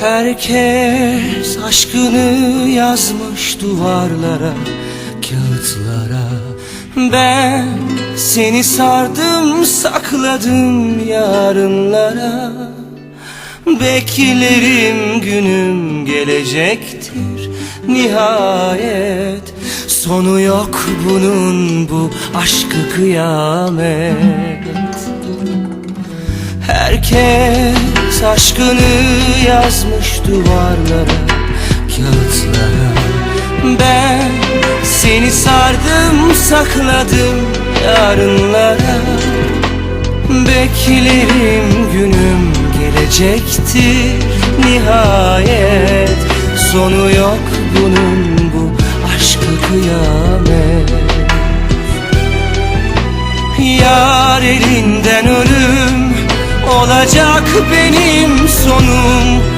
Herkes aşkını yazmış duvarlara, kağıtlara. Ben seni sardım, sakladım yarınlara. Beklerim günüm gelecektir nihayet. Sonu yok bunun bu aşkı kıyamet. Herkes aşkını yazmış duvarlara, kağıtlara. Ben seni sardım, sakladım yarınlara. Beklerim günüm gelecektir nihayet Sonu yok bunun bu aşkı kıyamet. Yar elinden ölüm olacak benim sonum. Sonu